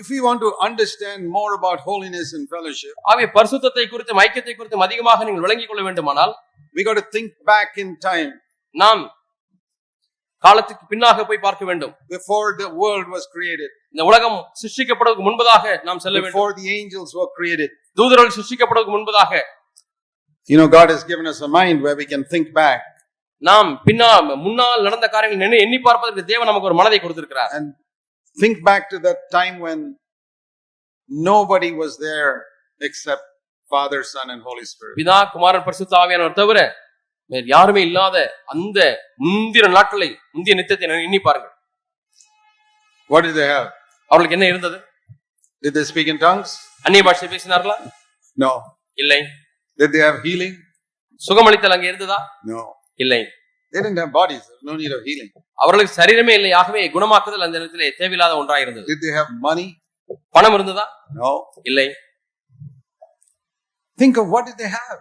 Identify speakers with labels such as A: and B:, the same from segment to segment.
A: if we want to understand more about holiness and fellowship,
B: ஆகவே பரிசுத்தத்தை குறித்தும் ஐக்கியத்தை குறித்தும் அதிகமாக நீங்கள் விளங்கிக் கொள்ள வேண்டுமானால்
A: we got to think back in time.
B: நாம் காலத்துக்கு பின்னாக போய் பார்க்க வேண்டும்.
A: Before the world was created,
B: இந்த உலகம் சிருஷ்டிக்கப்படுவதற்கு முன்பதாக நாம் செல்ல வேண்டும்.
A: Before the angels were created.
B: தூதர்கள் சிருஷ்டிக்கப்படுவதற்கு முன்பதாக
A: You know, God has given us a mind where we can think back.
B: நாம் பின்னா முன்னால் நடந்த காரியங்கள் எண்ணி பார்ப்பதற்கு தேவன் நமக்கு ஒரு மனதை கொடுத்திருக்கிறார்.
A: And think back to that time when nobody was there except Father, Son, and Holy Spirit.
B: பிதா குமாரன் பரிசுத்த ஆவியானவர் தவிர வேறு யாருமே இல்லாத அந்த முந்தின நாட்களை முந்திய நித்தியத்தை நினை- எண்ணி பாருங்கள்
A: What did they have?
B: அவர்களுக்கு என்ன இருந்தது
A: Did they speak in tongues?
B: அந்நிய பாஷை பேசினார்களா
A: No.
B: இல்லை
A: Did they have healing?
B: சுகமளித்தல் அங்கே இருந்ததா
A: No.
B: இல்லை அவர்களுக்கு சரீரமே இல்லை ஆகவே குணமாக்குதல் அந்த இடத்திலே தேவையில்லாத ஒன்றாக இருந்தது
A: money?
B: பணம் இருந்ததா. இல்லை
A: of what did they have?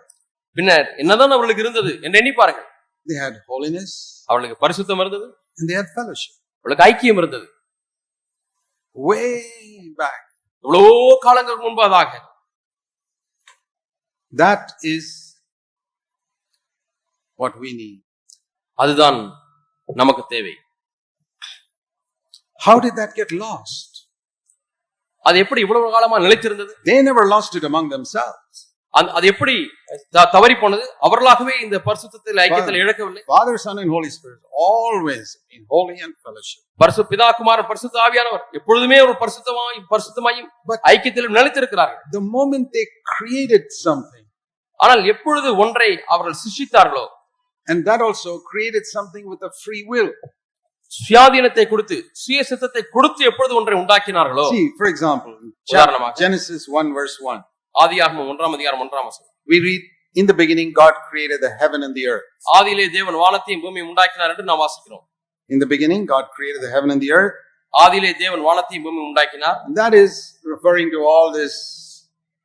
B: பின்னர் என்னதான் அவர்களுக்கு இருந்தது என்று எண்ணி பாருங்கள்
A: They had holiness
B: அவர்களுக்கு பரிசுத்தம் இருந்தது
A: and they had fellowship.
B: அவளுக்கு ஐக்கியம் இருந்தது
A: Way back.
B: எவ்வளவோ காலங்களுக்கு முன்பதாக
A: That is what we need.
B: அதுதான் நமக்கு தேவை
A: How did that get lost?
B: அது எப்படி இவ்வளவு காலமா நிலைத்திருந்தது
A: They never lost it among themselves.
B: அந்த- அது எப்படி த- தவறி போனது அவர்களாகவே இந்த பரிசுத்தத்தில் ஐக்கியத்தில் இழக்கவில்லை
A: Father, Son, and Holy Spirit always been holy and fellowship.
B: பரிசு பிதா குமாரன் பரிசுத்த ஆவியானவர் எப்பொழுதுமே ஒரு பரிசுத்தமாயும் பரிசுத்தமாயும் ஐக்கியத்திலும் நிலைத்திருக்கிறார்கள்
A: The moment they created something,
B: ஆனால் எப்பொழுது ஒன்றை அவர்கள் சிருஷ்டித்தார்களோ
A: and that also created something with a free will.
B: சுயாதீனத்தை கொடுத்து சுய சித்தத்தை கொடுத்து எப்பொழுது ஒன்றை உண்டாக்கினார்களோ
A: See, for example, in
B: உதாரணமாக.
A: Genesis 1, verse 1,
B: ஆதியாகமம் ஒன்றாம் அதிகாரம் ஒன்றாம் வசனம்
A: we read, In the beginning, God created the heaven and the earth.
B: ஆதியிலே தேவன் வானத்தையும் பூமியும் உண்டாக்கினார் என்று நாம் வாசிக்கிறோம்
A: In the beginning, God created the heaven and the earth.
B: ஆதியிலே தேவன் வானத்தையும் பூமியும் உண்டாக்கினார்
A: And that is referring to all this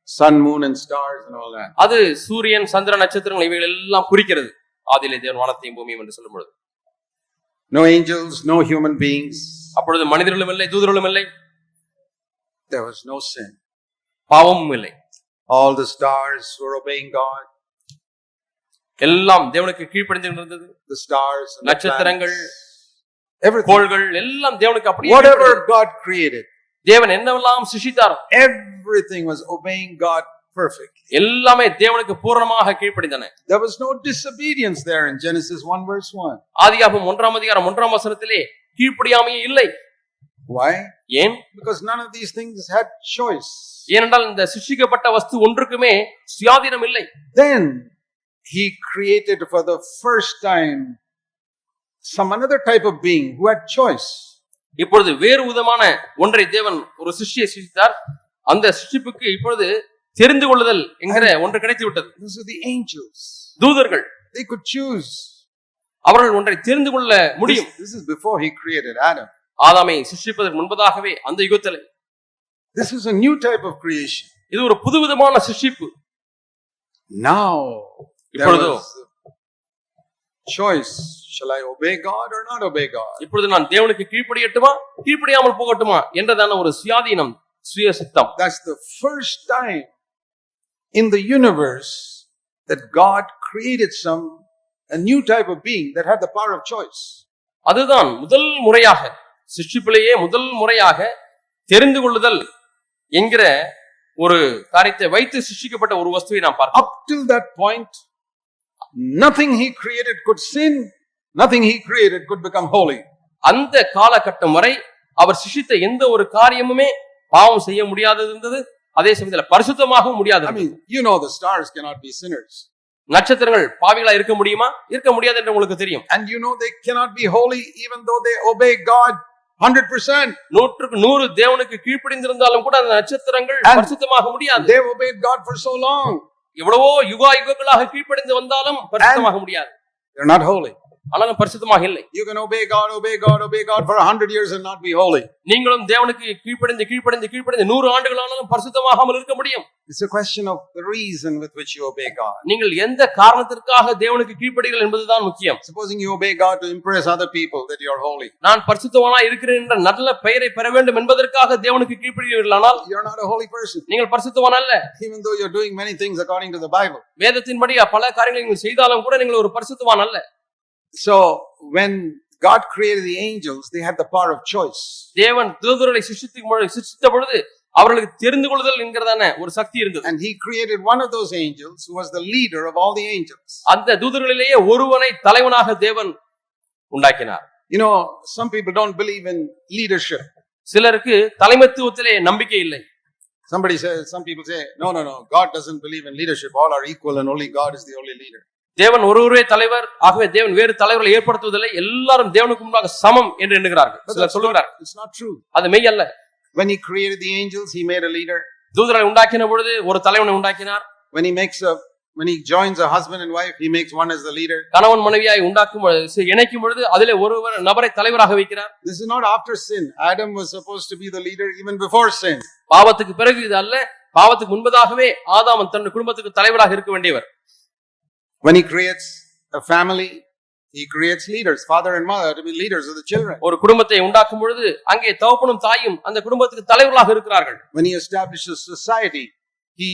A: sun, moon, and stars and all that.
B: அது சூரியன் சந்திர நட்சத்திரங்கள் இவைகள் எல்லாம் குறிக்கிறது ஆதியிலே தேவன் வானத்தையும் பூமியும் என்று சொல்லும் பொழுது
A: No angels, no human beings.
B: அப்பொழுது மனிதர்களும் இல்லை தூதர்களும் இல்லை
A: There was no sin.
B: பாவமும் இல்லை
A: All the stars were obeying God.
B: எல்லாம் தேவனுக்கு கீழ்ப்படிந்து இருந்தது
A: The stars, and the
B: நட்சத்திரங்கள்,
A: planets, everything.
B: கோள்கள் எல்லாம் தேவனுக்கு அப்படியே
A: Whatever
B: கீழ்ப்படிந்தது.
A: God created,
B: தேவன் என்னவெல்லாம் சிருஷ்டித்தாரோ
A: everything was obeying God perfectly.
B: எல்லாமே தேவனுக்கு பூரணமாக கீழ்ப்படிந்தன
A: There was no disobedience there in Genesis 1, verse 1.
B: ஆதியாகமம் ஒன்றாம் அதிகாரம் ஒன்றாம் வசனத்திலே கீழ்ப்படியாமையே இல்லை
A: Why?
B: ஏன்
A: Because none of these things had choice.
B: ஏனென்றால் இந்த சிருஷ்டிக்கப்பட்ட வஸ்து ஒன்றுக்குமே சுயாதீனம் இல்லை
A: Then he created for the first time some another type of being who had choice.
B: இப்பொழுது வேறு விதமான ஒன்றை தேவன் ஒரு சிருஷ்டியை சிருஷ்டித்தார் அந்த சிருஷ்டிப்புக்கு இப்பொழுது தெரிந்து கொள்ளுதல் என்கிற ஒன்று கிடைத்து விட்டது. தூதர்கள்
A: They could choose.
B: அவர்கள் ஒன்றை தெரிந்து கொள்ள முடியும்
A: this is before he created Adam.
B: ஆதாமை சிருஷ்டிப்பதற்கு முன்பதாகவே அந்த யுகத்தில்
A: This is a new type of creation.
B: இது ஒரு புதுவிதமான சிருஷ்டிப்பு
A: Now,
B: இப்பொழுதோ
A: choice. Shall I obey God or not obey God?
B: இப்பொழுது நான் தேவனுக்கு கீழ்ப்படியட்டுமா கீழ்ப்படியாமல் போகட்டுமா என்றதான ஒரு சுயாதீனம் சுய சித்தம்
A: That's the first time in the universe that God created some a new type of being that had the power of choice.
B: அதுதான் முதல் முறையாக சிருஷ்டிப்பிலேயே முதல் முறையாக தெரிந்து கொள்ளுதல் என்கிற ஒரு காரியத்தை வைத்து சிருஷ்டிக்கப்பட்ட ஒரு வஸ்துவை நாம் பார்க்கிறோம்
A: Up till that point, nothing he created could sin, nothing he created could become holy.
B: அந்த காலகட்டம் வரை அவர் சிருஷ்டித்த எந்த ஒரு காரியமுமே பாவம் செய்ய முடியாதது இருந்தது அதே சமயத்தில் பரிசுத்தமாகவும் முடியாது
A: you know the stars cannot be sinners.
B: நட்சத்திரங்கள் பாவிகளா இருக்க முடியுமா இருக்க முடியாது என்று உங்களுக்கு தெரியும்
A: And you know they cannot be holy even though they obey God 100%.
B: நூற்றுக்கு நூறு தேவனுக்கு கீழ்ப்படிந்திருந்தாலும் கூட அந்த நட்சத்திரங்கள் பரிசுத்தமாக முடியாது
A: They've obeyed God for so long.
B: எவ்வளவோ யுகா யுகங்களாக கீழ்ப்படிந்து வந்தாலும் பரிசுத்தமாக முடியாது
A: They're not holy.
B: ஆனாலும் பரிசுத்தமாக இல்லை
A: You can obey God, obey God, obey God for a hundred years and not be holy.
B: நீங்களும் தேவனுக்கு கீழ்ப்படைந்து கீழ்ப்படைந்து கீழ்ப்படைந்து நூறு ஆண்டுகள் ஆனாலும் பரிசுத்தமாகாமல் இருக்க முடியும்
A: It's a question of the reason with which you obey God.
B: நீங்கள் எந்த காரணத்திற்காக தேவனுக்கு கீழ்ப்படுகிறீர்கள் என்பதுதான் முக்கியம்
A: Supposing you obey God to impress other people that you are holy.
B: நான் பரிசுத்தவானா இருக்கிறேன் என்ற நல்ல பெயரை பெற வேண்டும் என்பதற்காக தேவனுக்கு கீழ்ப்படுகிறீர்களானால்
A: You're not a holy person,
B: நீங்கள் பரிசுத்தவான் அல்ல
A: even though you're doing many things according to the Bible.
B: வேதத்தின்படி பல காரியங்களை நீங்கள் செய்தாலும் கூட நீங்கள் ஒரு பரிசுத்தவான் அல்ல
A: So when God created the angels, they had the power of choice.
B: தேவன் தூதர்களை சிருஷ்டித்து பொழுது- சிருஷ்டித்த பொழுது அவர்களுக்கு தெரிந்து கொள்ளுதல் என்கிறதான ஒரு சக்தி இருந்தது
A: And he created one of those angels who was the leader of all the angels.
B: அந்த தூதர்களிலேயே ஒருவனை தலைவனாக தேவன் உண்டாக்கினார்
A: You know, some people don't believe in leadership.
B: சிலருக்கு தலைமைத்துவத்திலே நம்பிக்கை இல்லை
A: Somebody says, some people say, no, no, no, God doesn't believe in leadership. All are equal and only God is the only leader.
B: தேவன் ஒருவரே தலைவர் ஆகவே தேவன் வேறு தலைவர்களை ஏற்படுத்துவதில்லை எல்லாரும் தேவனுக்கு முன்பாக சமம் என்று எண்ணுகிறார்கள் சிலர் சொல்லுகிறார்
A: it's not true.
B: அது மெய் அல்ல
A: When he created the angels, he made a leader.
B: தூதரை உண்டாக்கின பொழுது ஒரு தலைவனை உண்டாக்கினார்
A: When he makes a, when he joins a husband and wife, he makes one as the leader.
B: கணவன் மனைவியாய் உண்டாக்கும் பொழுது இணைக்கும் பொழுது அதிலே ஒருவர் நபரை தலைவராக வைக்கிறார்
A: This is not after sin. Adam was supposed to be the leader even before sin.
B: பாவத்துக்கு பிறகு இது அல்ல பாவத்துக்கு முன்பதாகவே ஆதாமன் தன் குடும்பத்துக்கு தலைவராக இருக்க வேண்டியவர்
A: When he creates a family, he creates leaders, father and mother to be leaders of the children.
B: ஒரு குடும்பத்தை உண்டாக்கும் பொழுது அங்கே தகப்பனும் தாயும் அந்த குடும்பத்துக்கு தலைவர்களாக இருக்கிறார்கள்
A: When he establishes society, he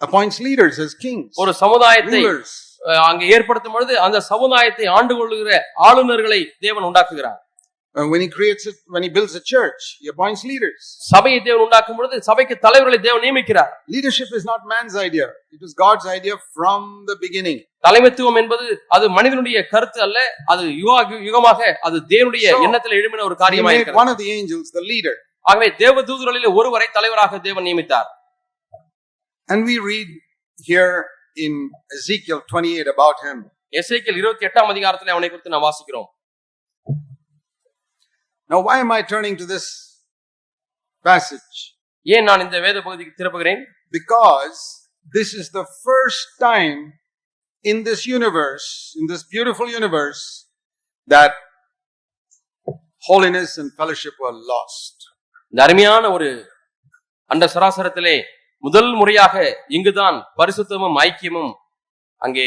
A: appoints leaders as kings,
B: ஒரு சமுதாயத்தை
A: rulers.
B: அஹ், அங்கே ஏற்படுத்தும் பொழுது அந்த சமுதாயத்தை ஆண்டு கொள்ளுகிற ஆளுநர்களை தேவன் உண்டாக்குகிறார்
A: Uh, when he creates it, when he builds a church, he appoints leaders.
B: சபையை தேவன் உண்டாக்கும் பொழுது சபைக்கு தலைவர்களை தேவன் நியமிக்கிறார்
A: Leadership is not man's idea. It was God's idea from the beginning.
B: தலைமைத்துவம் என்பது அது மனிதனுடைய கருத்து அல்ல அது யுகா யுகமாக அது தேவனுடைய
A: So,
B: எண்ணத்தில் எழுமின ஒரு
A: He
B: காரியமாக
A: made
B: இருக்கிறது
A: one of the angels the leader.
B: ஆகவே தேவ தூதர்களில் ஒருவரை தலைவராக தேவன் நியமித்தார்
A: And we read here in Ezekiel 28 about him.
B: எசேக்கியேல் இருபத்தி எட்டாம் அதிகாரத்தில் அவனை குறித்து நாம் வாசிக்கிறோம்
A: Now, why am I turning to this passage?
B: ஏன் நான் இந்த வேத பகுதிக்கு திருப்புகிறேன்
A: Because this is the first time in this universe, in this beautiful universe, that holiness and fellowship were lost.
B: இந்த அருமையான ஒரு அண்ட சராசரத்திலே முதல் முறையாக இங்குதான் பரிசுத்தமும் ஐக்கியமும் அங்கே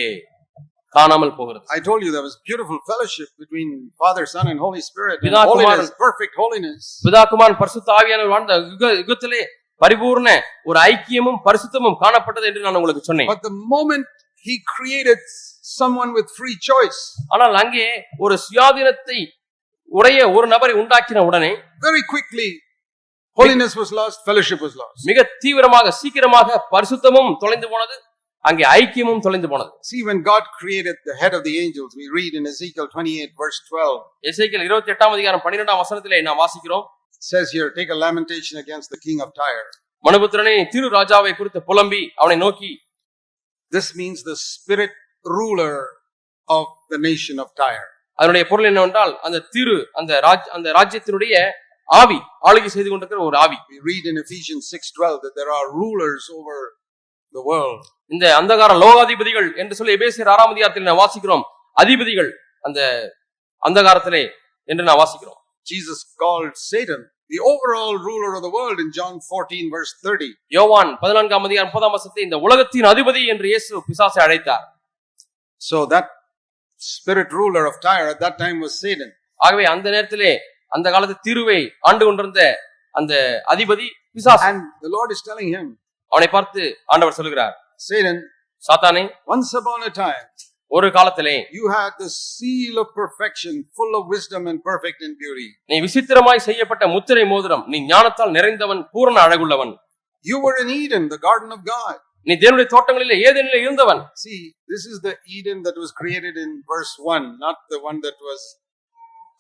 B: காணாமல் போகிறது
A: I told you there was beautiful fellowship between Father, Son, and Holy Spirit. And
B: Pitaa, Kumaran.
A: holiness, perfect holiness.
B: பிதாக்குமான் பரிசுத்த ஆவியானவர் வாழ்ந்த யுக யுகத்திலே பரிபூர்ண ஒரு ஐக்கியமும் பரிசுத்தமும் காணப்பட்டது என்று நான் உங்களுக்கு சொன்னேன்
A: But the moment He created someone with free choice,
B: ஆனால் அங்கே ஒரு சுயாதீனத்தை உடைய ஒரு நபரை உண்டாக்கின உடனே
A: very quickly, holiness was lost, fellowship was lost.
B: மிக தீவிரமாக சீக்கிரமாக பரிசுத்தமும் தொலைந்து போனது அங்கே ஐக்கியமும் தொலைந்து போனது
A: See, when God created the head of the angels, we read in Ezekiel 28, verse 12,
B: எசேக்கியேல் இருபத்தி எட்டாம் அதிகாரம் பன்னிரெண்டாம் வசனத்திலே நாம் வாசிக்கிறோம்
A: it says here, Take a lamentation against the king of Tyre.
B: மனுபுத்திரனே திரு ராஜாவை குறித்து புலம்பி அவனை நோக்கி
A: This means the spirit ruler of the nation of Tyre.
B: அதனுடைய பொருள் என்னவென்றால் அந்த திரு அந்த ராஜ் அந்த ராஜ்யத்தினுடைய ஆவி ஆளுகை செய்து கொண்டிருக்கிற ஒரு ஆவி
A: We read in Ephesians 6:12 that there are rulers over the world.
B: இந்த அந்தகார லோகாதிபதிகள் என்று சொல்லி எபேசியர் ஆறாம் அதிகாரத்தில் நான் வாசிக்கிறோம் அதிபதிகள் அந்த அந்தகாரத்திலே என்று நான் வாசிக்கிறோம்
A: Jesus called Satan the overall ruler of the world in John 14, verse 30.
B: யோவான் பதினான்காம் அதிகாரம் முப்பதாம் வசனத்தை இந்த உலகத்தின் அதிபதி என்று இயேசு பிசாசை அழைத்தார்
A: So that spirit ruler of Tyre at that time was Satan.
B: ஆகவே அந்த நேரத்திலே அந்த காலத்து தீருவை ஆண்டு கொண்டிருந்த அந்த அதிபதி பிசாசு
A: And the Lord is telling him,
B: அவனை பார்த்து ஆண்டவர் சொல்லுகிறார்
A: Satan,
B: சாத்தானே
A: once upon a time,
B: ஒரு காலத்திலே
A: you had the seal of perfection, full of wisdom and perfect in beauty.
B: நீ விசித்திரமாய் செய்யப்பட்ட முத்திரை மோதிரம் நீ ஞானத்தால் நிறைந்தவன் பூரண அழகுள்ளவன்
A: You were in Eden, the garden of God.
B: நீ தேவனுடைய தோட்டங்களிலே ஏதேனிலே இருந்தவன்
A: See, this is the Eden that was created in verse 1, not the one that was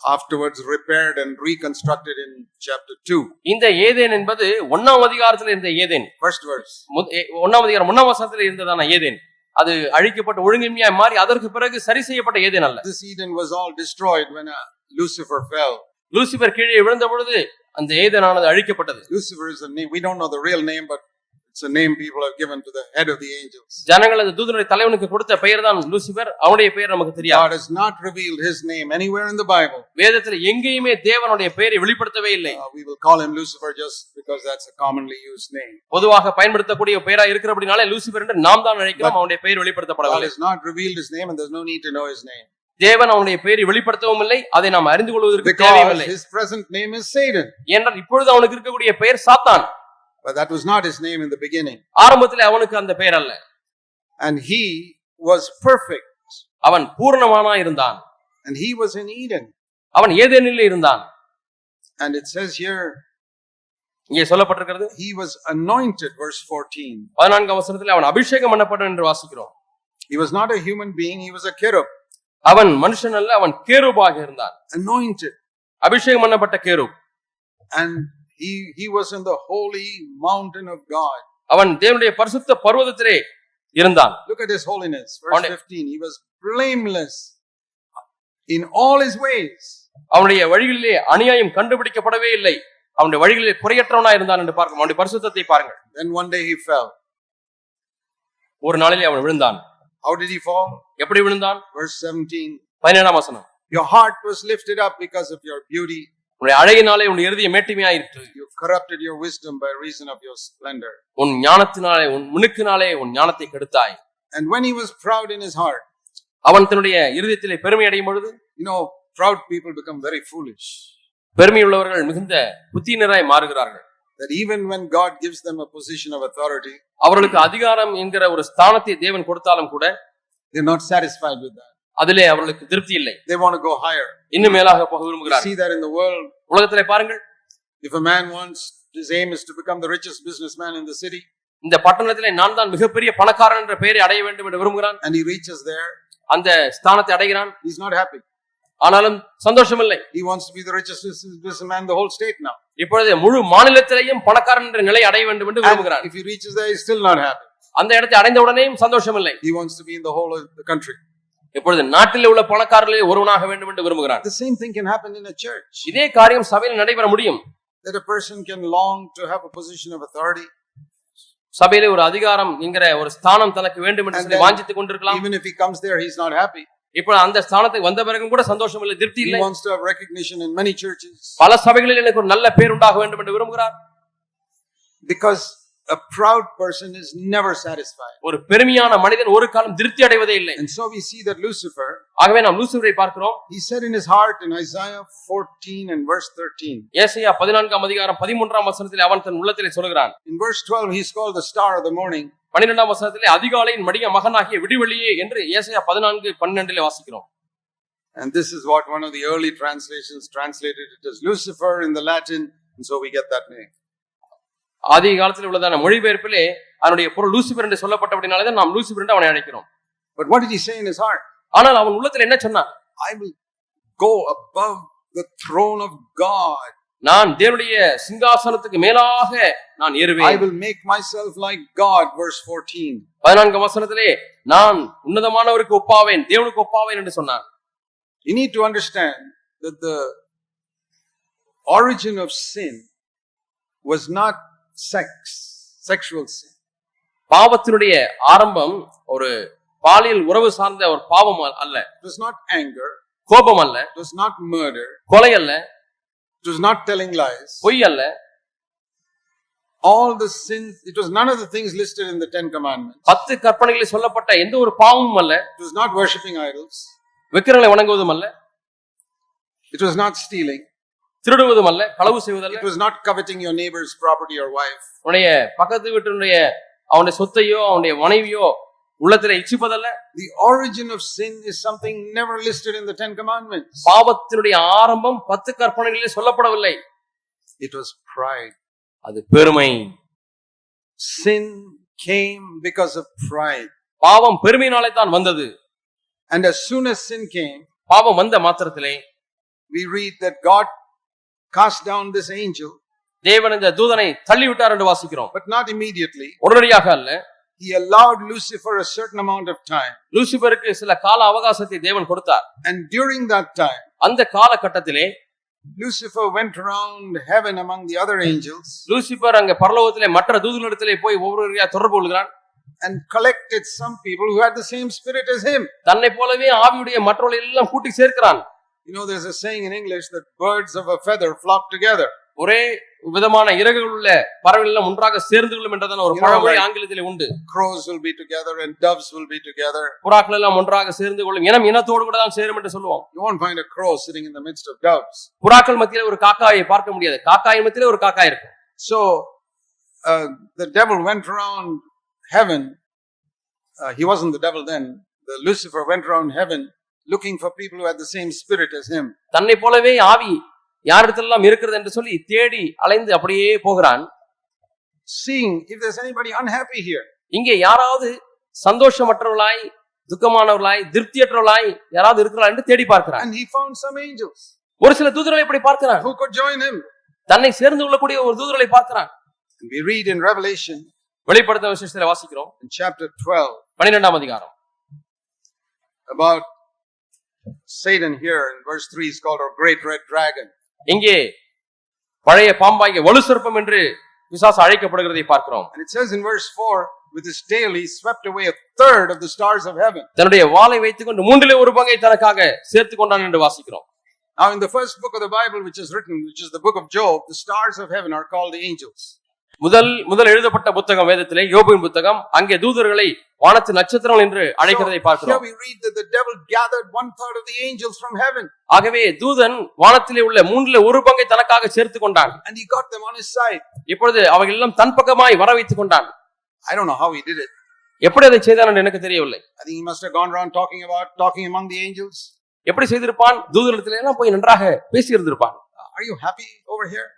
A: afterwards repaired and reconstructed in chapter 2.
B: இந்த ஏதேன் என்பது ஒன்னாம் அதிகாரத்தில் இருந்த ஏதேன்
A: First verse.
B: மு- ஏ- ஒன்னாம் அதிகாரம் ஒன்னாம் வசனத்தில் இருந்ததான ஏதேன் அது அழிக்கப்பட்ட ஒழுங்கின்மையாய் மாறி அதற்கு பிறகு சரி செய்யப்பட்ட ஏதேன் அல்ல
A: This Eden was all destroyed when uh, Lucifer fell.
B: Lucifer கீழே விழுந்த பொழுது அந்த ஏதேனானது அழிக்கப்பட்டது
A: Lucifer is a name. We don't know the real name, but It's a name people have given to the head of the angels.
B: ஜனங்கள் அந்த தூதனுடைய தலைவனுக்கு கொடுத்த பெயர் தான் லூசிபர் அவனுடைய பெயர் நமக்கு தெரியாது
A: God has not revealed his name anywhere in the Bible.
B: வேதத்துல எங்கேயுமே தேவனுடைய பெயரை வெளிப்படுத்தவே இல்லை
A: Uh, we will call him Lucifer just because that's a commonly used name.
B: பொதுவாக பயன்படுத்தக்கூடிய பெயரா இருக்கிறபடினாலே லூசிபர் என்று நாம் தான் நினைக்கிறோம் அவனுடைய பெயர்
A: God
B: வெளிப்படுத்தப்படவில்லை
A: has not revealed his name and there's no need to know his name.
B: தேவன் அவனுடைய பெயரை வெளிப்படுத்தவும் இல்லை அதை நாம் அறிந்து கொள்வதற்கு தேவையும்
A: Because
B: இல்லை
A: his present name is Satan.
B: ஏனென்றால் இப்பொழுது அவனுக்கு இருக்கக்கூடிய பெயர் சாத்தான்
A: But that was not his name in the beginning.
B: ஆரம்பத்திலே அவனுக்கு அந்த பெயர் அல்ல
A: And he was perfect.
B: அவன் பூர்ணமானா இருந்தான்
A: And he was in Eden.
B: அவன் ஏதேனில் இருந்தான்
A: And it says here,
B: இங்கே சொல்லப்பட்டிருக்கிறது
A: he was anointed, verse 14.
B: பதினான்காம் வசனத்தில் அவன் அபிஷேகம் பண்ணப்படும் என்று வாசிக்கிறோம்
A: He was not a human being, he was a cherub.
B: அவன் மனுஷன் அல்ல அவன் கேருபாக இருந்தான்
A: Anointed.
B: அபிஷேகம் பண்ணப்பட்ட கேருப்
A: And he, he was in the holy mountain of God.
B: அவன் தேவனுடைய பரிசுத்த பர்வதத்திலே இருந்தான்
A: Look at his holiness. Verse
B: On it.
A: 15. He was blameless in all his ways.
B: அவனுடைய வழிகளிலே அநியாயம் கண்டுபிடிக்கப்படவே இல்லை அவனுடைய வழிகளிலே குறையற்றவனா இருந்தான் என்று பார்க்கும் அவனுடைய பரிசுத்தத்தை பாருங்கள்
A: Then one day he fell.
B: ஒரு நாளிலே அவன் விழுந்தான்
A: How did he fall?
B: எப்படி விழுந்தான்
A: Verse 17.
B: பதினேழாம் வசனம்
A: Your heart was lifted up because of your beauty.
B: உன்னுடைய அழகினாலே உன் இறுதிய மேட்டிமையாயிற்று
A: You corrupted your wisdom by reason of your splendor.
B: உன் ஞானத்தினாலே உன் மினுக்கினாலே உன் ஞானத்தை கெடுத்தாய்
A: And when he was proud in his heart,
B: அவன் தன்னுடைய இருதயத்திலே பெருமை அடையும் பொழுது
A: you know, proud people become very foolish.
B: பெருமை உள்ளவர்கள் மிகுந்த புத்தியினராய் மாறுகிறார்கள்
A: That even when God gives them a position of authority,
B: அவர்களுக்கு அதிகாரம் என்கிற ஒரு ஸ்தானத்தை தேவன் கொடுத்தாலும் கூட
A: they're not satisfied with that.
B: அதிலே அவர்களுக்கு திருப்தி இல்லை
A: They want to go higher.
B: இன்னும் மேலாக போக விரும்புகிறார்கள்
A: see that in the world.
B: உலகத்திலே பாருங்கள்
A: If a man wants, his aim is to become the richest businessman in the city,
B: இந்த பட்டணத்திலே நான் தான் மிகப்பெரிய பணக்காரன் என்ற பெயரை அடைய வேண்டும் என்று விரும்புகிறான்
A: and he reaches there,
B: அந்த ஸ்தானத்தை அடைகிறான்
A: he's not happy.
B: ஆனாலும் சந்தோஷம் இல்லை
A: He wants to be the richest businessman in the whole state now.
B: இப்பொழுது முழு மாநிலத்திலேயும் பணக்காரன் என்ற நிலை அடைய வேண்டும் என்று விரும்புகிறான்
A: if he reaches there, he's still not happy.
B: அந்த இடத்தை அடைந்த உடனேயும் சந்தோஷம் இல்லை
A: He wants to be in the whole of the country.
B: இப்பொழுது நாட்டில் உள்ள பணக்காரர்களில் ஒருவனாக வேண்டும் என்று விரும்புகிறான்
A: The same thing can happen in a church.
B: இதே காரியம் சபையில் நடைபெற முடியும்.
A: That a person can long to have a position of authority,
B: சபையிலே ஒரு அதிகாரம் என்கிற ஒரு ஸ்தானம் தனக்கு வேண்டும் என்று சொல்லி வாஞ்சித்துக் கொண்டிருக்கலாம்.
A: even if he comes there, he's not happy.
B: இப்போ அந்த ஸ்தானத்துக்கு வந்த பிறகும் கூட சந்தோஷம் இல்லை திருப்தி
A: He
B: இல்லை.
A: wants to have recognition in many churches.
B: பல சபைகளில் எனக்கு ஒரு நல்ல பேர் உண்டாக வேண்டும் என்று விரும்புகிறார்.
A: Because a proud person is never satisfied.
B: ஒரு பெருமையான மனிதன் ஒரு காலம் திருப்தி அடைவதே இல்லை
A: And so we see that Lucifer,
B: ஆகவே நாம் லூசிபரை பார்க்கிறோம்
A: he said in his heart in Isaiah 14 and verse 13.
B: ஏசாயா பதினான்காம் அதிகாரம் பதிமூன்றாம் வசனத்தில் அவன் தன் உள்ளத்திலே சொல்கிறான்
A: In verse 12, he's called the star of the morning.
B: பன்னிரெண்டாம் வசனத்திலே அதிகாலையின் மடிய மகனாகிய விடிவெளியே என்று ஏசாயா பதினான்கு பன்னெண்டிலே வாசிக்கிறோம்
A: And this is what one of the early translations translated it as Lucifer in the Latin. And so we get that name.
B: ஆதி காலத்தில் உள்ளதான மொழிபெயர்ப்பிலே அவனுடைய பொருள் லூசிபர் என்று சொல்லப்பட்டபடினாலே தான் நாம் லூசிபர் என்று அவனை அழைக்கிறோம்
A: did he say in his heart?
B: ஆனால் அவன் உள்ளத்தில் என்ன சொன்னான்
A: I will go above the throne of God.
B: நான் தேவனுடைய சிங்காசனத்துக்கு மேலாக நான் ஏறுவேன்
A: will make myself like God. Verse 14.
B: பதினான்காம் வசனத்திலே நான் உன்னதமானவருக்கு ஒப்பாவேன் தேவனுக்கு ஒப்பாவேன் என்று சொன்னான்
A: You need to understand that the origin of sin was not sex, sexual sin.
B: பாவத்தினுடைய ஆரம்பம் ஒரு பாலியல் உறவு சார்ந்த ஒரு பாவம் அல்ல
A: was not anger.
B: கோபம் அல்ல
A: was not murder.
B: கொலை அல்ல
A: was not telling lies.
B: பொய் அல்ல
A: All the sins, it was none of the things listed in the Ten Commandments.
B: பத்து கற்பனைகளில் சொல்லப்பட்ட எந்த ஒரு பாவமும் அல்ல
A: It was not worshipping idols.
B: விக்கிரங்களை வணங்குவதும் அல்ல
A: It was not stealing.
B: திருடுவதும் அல்ல களவு செய்வதல்ல
A: It was not coveting your neighbor's property or wife.
B: உன்னுடைய பக்கத்து வீட்டினுடைய அவனுடைய சொத்தையோ அவனுடைய மனைவியோ உள்ளத்திலே இச்சிப்பதல்ல
A: The origin of sin is something never listed in the Ten Commandments.
B: பாவத்தினுடைய ஆரம்பம் பத்து கற்பனைகளிலே சொல்லப்படவில்லை
A: It was pride.
B: அது பெருமை
A: Sin came because of pride.
B: பாவம் பெருமையினாலே தான் வந்தது
A: And as soon as sin came,
B: பாவம் வந்த மாத்திரத்திலே
A: we read that God cast down this angel,
B: தேவன் இந்த தூதனை தள்ளிவிட்டார் என்று வாசிக்கிறோம்
A: but not immediately.
B: உடனடியாக அல்ல
A: He allowed Lucifer a certain amount of time.
B: லூசிபருக்கு சில கால அவகாசத்தை தேவன் கொடுத்தார்
A: And during that time,
B: அந்த காலகட்டத்திலே
A: Lucifer went around heaven among the other angels
B: Lucifer அங்க பரலோகத்திலே மற்ற தூதர்களிடத்திலே போய் ஒவ்வொருவரையா தொடர்பு கொள்கிறான்
A: and collected some people who had the same spirit as him.
B: தன்னை போலவே ஆவியுடைய மற்றவர்களை எல்லாம் கூட்டி சேர்க்கிறான்
A: You know, there's a saying in English that birds of a feather flock together.
B: ஒரே விதமான இறகுகள் உள்ள பறவைகள் எல்லாம் ஒன்றாக சேர்ந்து கொள்ளும் என்றதான ஒரு பழமொழி ஆங்கிலத்திலே உண்டு
A: Crows will be together and doves will be together.
B: புறாக்கள் எல்லாம் ஒன்றாக சேர்ந்து கொள்ளும் இனம் இனத்தோடு கூட தான் சேரும் என்று சொல்லுவோம்
A: You won't find a crow sitting in the midst of doves.
B: புறாக்கள் மத்தியிலே ஒரு காக்காயை பார்க்க முடியாது காக்காயின் மத்தியிலே ஒரு காக்கா இருக்கும்
A: So uh, the devil went around heaven. Uh, he wasn't the devil then. The Lucifer went around heaven looking for people who had the same spirit as him.
B: தன்னை போலவே ஆவி யாரிடத்தெல்லாம் இருக்கிறது என்று சொல்லி தேடி அலைந்து அப்படியே போகிறான்
A: Seeing if there's anybody unhappy here.
B: இங்கே யாராவது சந்தோஷமற்றவர்களாய் துக்கமானவர்களாய் திருப்தியற்றவர்களாய் யாராவது இருக்கிறார் என்று தேடி பார்க்கிறான்
A: And he found some angels
B: ஒரு சில தூதர்களை இப்படி பார்க்கிறான்
A: who could join him.
B: தன்னை சேர்ந்து கொள்ளக்கூடிய ஒரு தூதர்களை பார்க்கிறான்
A: we read in Revelation
B: வெளிப்படுத்த விசேஷத்துல வாசிக்கிறோம்
A: in chapter 12
B: பன்னிரெண்டாம் அதிகாரம்
A: about Satan here in verse 3 is called our great red dragon.
B: இங்கே பழைய பாம்பாகிய வலு சர்ப்பம் என்று விசாசு அழைக்கப்படுகிறதை பார்க்கிறோம்
A: And it says in verse 4 with his tail he swept away a third of the stars of heaven.
B: தன்னுடைய வாளை வைத்துக் கொண்டு மூன்றிலே ஒரு பங்கை தனக்காக சேர்த்து கொண்டான் என்று வாசிக்கிறோம்
A: Now, in the first book of the Bible, which is written, which is the book of Job, the stars of heaven are called the angels.
B: முதல் முதல் எழுதப்பட்ட புத்தகம் வேதத்திலே யோபுவின் புத்தகம் அங்கே தூதர்களை வானத்து நட்சத்திரங்கள் என்று அழைக்கிறதை பார்க்கிறோம் ஆகவே தூதன் வானத்திலே உள்ள மூன்றிலே ஒரு பங்கை தனக்காக சேர்த்து கொண்டான். இப்பொழுது அவைகள் எல்லாம் தன் பக்கமாய் வர வைத்துக் கொண்டான்
A: I don't know how he did it.
B: எப்படி அதை செய்தான் எனக்கு தெரியவில்லை
A: I think he must have gone around talking about, talking among the angels.
B: எப்படி செய்திருப்பான் தூதரிடத்திலே எல்லாம் போய் நன்றாக பேசி இருந்திருப்பான்
A: Are you happy over here?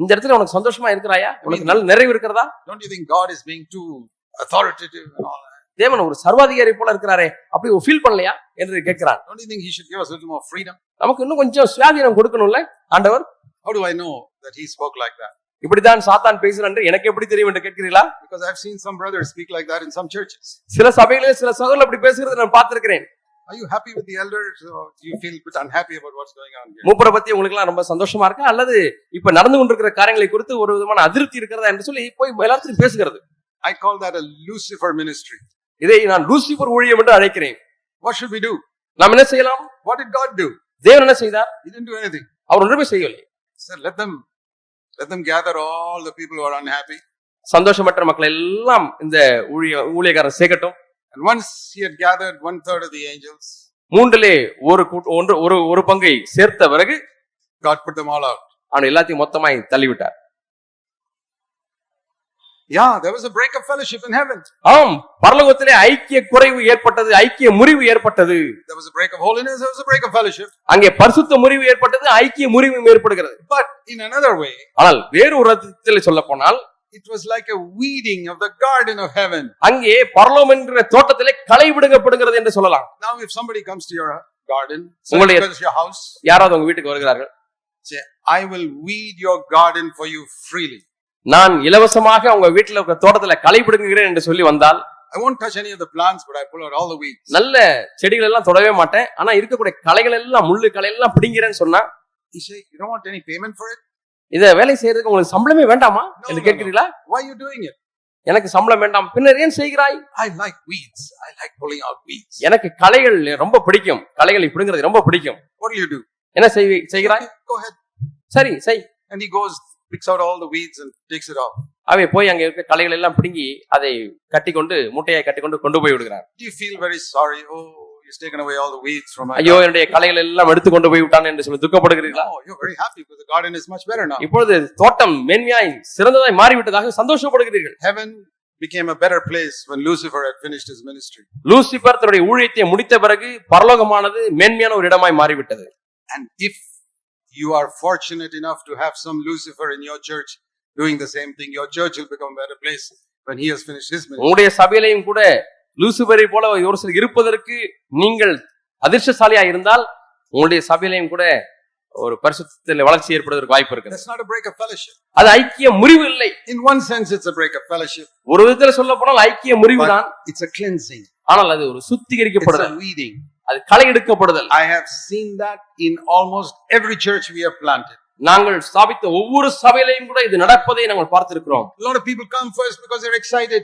B: இந்த இடத்துல உனக்கு சந்தோஷமா இருக்கிறாயா உனக்கு நல்ல நிறைவு இருக்கிறதா
A: Don't you think God is being too authoritative and all that?
B: தேவன் ஒரு சர்வாதிகாரி போல இருக்கிறாரே அப்படி ஃபீல் பண்ணலையா என்று கேட்கிறான்
A: Don't you think he should give us a little more freedom?
B: நமக்கு இன்னும் கொஞ்சம் சுயாதீனம் கொடுக்கணும்ல ஆண்டவர்
A: How do I know that he spoke like that?
B: இப்படித்தான் சாத்தான் பேசுறான் எனக்கு எப்படி தெரியும் என்று கேட்கிறீங்களா
A: Because I've seen some brothers speak like that in some churches.
B: சில சபைகளில் சில சகோதரர்கள் அப்படி பேசுகிறத நான் பார்த்திருக்கிறேன்
A: Are you happy with the elders or do you feel bit unhappy about what's going on here?
B: மூப்பரை பத்தி உங்களுக்கு எல்லாம் ரொம்ப சந்தோஷமா இருக்கா அல்லது இப்ப நடந்து கொண்டிருக்கிற காரியங்களை குறித்து ஒரு விதமான அதிருப்தி இருக்கிறதா என்று சொல்லி போய் எல்லாத்தையும் பேசுகிறது
A: I call that a Lucifer ministry.
B: இதை நான் லூசிபர் ஊழியம் என்று அழைக்கிறேன்
A: What should we do?
B: நாம் என்ன செய்யலாம்
A: What did God do?
B: தேவன் என்ன செய்தார்
A: He didn't do anything.
B: அவர் ஒன்றுமே செய்யவில்லை
A: said, let them, let them gather all the people who are unhappy.
B: சந்தோஷமற்ற மக்கள் எல்லாம் இந்த ஊழிய ஊழியக்காரன் சேர்க்கட்டும்
A: And once he had gathered one third of the angels,
B: மூன்றிலே ஒரு கூட்ட- ஒன்று ஒரு ஒரு பங்கை சேர்த்த பிறகு
A: God put them all out.
B: அவன் எல்லாத்தையும் மொத்தமாய் தள்ளிவிட்டார்
A: Yeah, there was a break of fellowship in heaven.
B: ஆம் பரலோகத்திலே ஐக்கிய குறைவு ஏற்பட்டது ஐக்கிய முறிவு ஏற்பட்டது
A: There was a break of holiness, there was a break of fellowship.
B: அங்கே பரிசுத்த முறிவு ஏற்பட்டது ஐக்கிய முறிவும் ஏற்படுகிறது
A: But in another way,
B: ஆனால் வேறு ஒரு அர்த்தத்தில் சொல்ல போனால்
A: it was like a weeding of the garden of heaven.
B: அங்கே பரலோகம் என்கிற தோட்டத்திலே களை விடுங்கப்படுகிறது என்று சொல்லலாம்
A: Now, if somebody comes to your garden,
B: உங்களுடைய-
A: somebody comes to your house,
B: யாராவது உங்க வீட்டுக்கு வருகிறார்கள்
A: I will weed your garden for you freely.
B: நான் இலவசமாக உங்க வீட்டுல இருக்க தோட்டத்துல களை விடுங்குகிறேன் என்று சொல்லி வந்தால்
A: I won't touch any of the plants, but I pull out all the weeds.
B: நல்ல செடிகள் எல்லாம் தொடவே மாட்டேன் ஆனா இருக்கக்கூடிய களைகள் எல்லாம் முள்ளு களை எல்லாம் பிடிங்கிறேன்னு சொன்னா
A: say, You don't want any payment for it?
B: இத வேலை செய்யறதுக்கு உங்களுக்கு சம்பளமே வேண்டாமா என்று கேட்கிறீங்களா
A: Why you doing it?
B: எனக்கு சம்பளம் வேண்டாம் பின்னர் ஏன் செய்கிறாய்
A: I like weeds. I like pulling out weeds.
B: எனக்கு களைகள் ரொம்ப பிடிக்கும் களைகளை பிடுங்கிறது ரொம்ப பிடிக்கும்
A: What you do?
B: என்ன செய்வி செய்கிறாய்
A: go ahead.
B: சரி செய்
A: And he goes, picks out all the weeds and takes it off.
B: அவை போய் அங்க இருக்க களைகள் எல்லாம் பிடுங்கி அதை கட்டி கொண்டு முட்டையை கட்டி கொண்டு கொண்டு போய் விடுகிறார்
A: Do you feel very sorry? Oh, he's taken away all the weeds from my
B: ஐயோ
A: garden.
B: என்னுடைய களைகள் எல்லாம் எடுத்து கொண்டு போய் விட்டான் என்று சொல்லி துக்கப்படுகிறீர்களா
A: No, you're very happy because the garden is much better now.
B: இப்பொழுது தோட்டம் மேன்மையாய் சிறந்ததாய் மாறிவிட்டதாக சந்தோஷப்படுகிறீர்கள்
A: Heaven became a better place when Lucifer had finished his ministry.
B: Lucifer தன்னுடைய ஊழியத்தை முடித்த பிறகு பரலோகமானது மேன்மையான ஒரு இடமாய் மாறிவிட்டது
A: And if you are fortunate enough to have some Lucifer in your church doing the same thing, your church will become a better place when he has finished his ministry.
B: உங்களுடைய சபையிலையும் கூட லூசிபரை போல ஒரு சிலர் இருப்பதற்கு நீங்கள் அதிர்ஷ்டசாலியா இருந்தால் உங்களுடைய சபையிலையும் கூட ஒரு பரிசுத்தத்தில் வளர்ச்சி ஏற்படுவதற்கு வாய்ப்பு இருக்குது
A: That's not a break of fellowship.
B: அது ஐக்கிய முறிவு இல்லை
A: In one sense, it's a break of fellowship,
B: ஒரு விதத்துல சொல்ல போனால் ஐக்கிய முறிவு தான்
A: it's a cleansing.
B: ஆனால் அது ஒரு
A: It's
B: சுத்திகரிக்கப்படுதல்
A: a weeding.
B: அது களை எடுக்கப்படுதல்
A: I have seen that in almost every church we have planted.
B: நாங்கள் ஸ்தாபித்த ஒவ்வொரு சபையிலையும் கூட இது நடப்பதை நாங்கள் பார்த்திருக்கிறோம்
A: A lot of people come first because they're excited,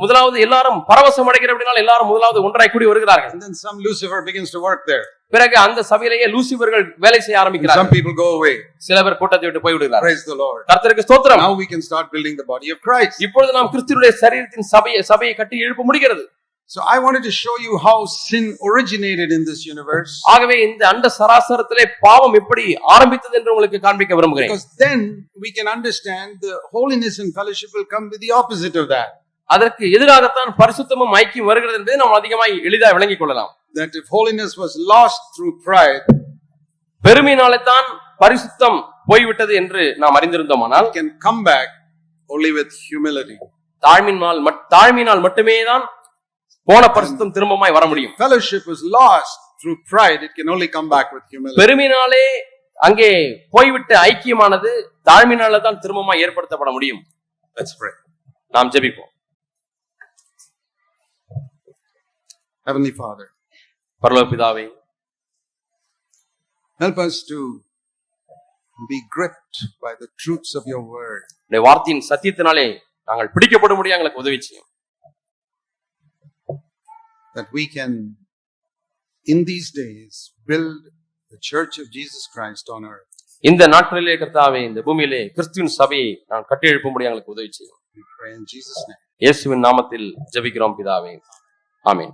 B: முதலாவது எல்லாரும் பரவசம் அடைகிற அப்படினால் எல்லாரும் முதலாவது ஒன்றாய் கூடி வருகிறார்கள்
A: and then some Lucifer begins to work there.
B: பிறகு அந்த சபையிலேயே லூசிபர்கள் வேலை செய்ய
A: And some
B: ஆரம்பிக்கிறார்கள்
A: people go away.
B: சில பேர் கூட்டத்தை விட்டு போய் விடுகிறார்கள்
A: Praise the Lord.
B: கர்த்தருக்கு ஸ்தோத்திரம்
A: Now we can start building the body of Christ.
B: இப்பொழுது நாம் கிறிஸ்துவனுடைய சரீரத்தின் சபையை சபையை கட்டி எழுப்ப முடிகிறது
A: So I wanted to show you how sin originated in this universe.
B: ஆகவே இந்த அண்ட சராசரத்திலே பாவம் எப்படி ஆரம்பித்தது என்று உங்களுக்கு காண்பிக்க விரும்புகிறேன்
A: Because then we can understand the holiness and fellowship will come with the opposite of that.
B: அதற்கு எதிராகத்தான் பரிசுத்தமும் ஐக்கியம் வருகிறது என்பதை நாம் அதிகமாய் எளிதாக விளங்கிக் கொள்ளலாம்
A: That if holiness was lost through pride,
B: பெருமையினாலே தான் பரிசுத்தம் போய்விட்டது என்று நாம் அறிந்திருந்தோமானால்
A: can come back only with humility.
B: தாழ்மையினால் மட்- தாழ்மையினால் மட்டுமே தான் போன பரிசுத்தம் திரும்பமாய் வர முடியும்
A: Fellowship was lost through pride, it can only come back with humility.
B: பெருமையினாலே அங்கே போய்விட்ட ஐக்கியமானது தாழ்மையினால தான் திரும்பமாய் ஏற்படுத்தப்பட முடியும்
A: Let's pray.
B: நாம் ஜெபிப்போம்
A: Heavenly Father,
B: பரலோக பிதாவே
A: help us to be gripped by the truths of your word.
B: உடைய வார்த்தையின் சத்தியத்தினாலே நாங்கள் பிடிக்கப்படும்படியாக எங்களுக்கு உதவி செய்யும்
A: that we can, in these days, build the church of Jesus Christ on earth.
B: இந்த நாட்களிலே கர்த்தாவே இந்த பூமியிலே கிறிஸ்துவின் சபையை நான் கட்டி எழுப்பும்படி எங்களுக்கு உதவி செய்யும்
A: We pray in Jesus' name.
B: இயேசுவின் நாமத்தில் ஜெபிக்கிறோம் பிதாவே ஆமென்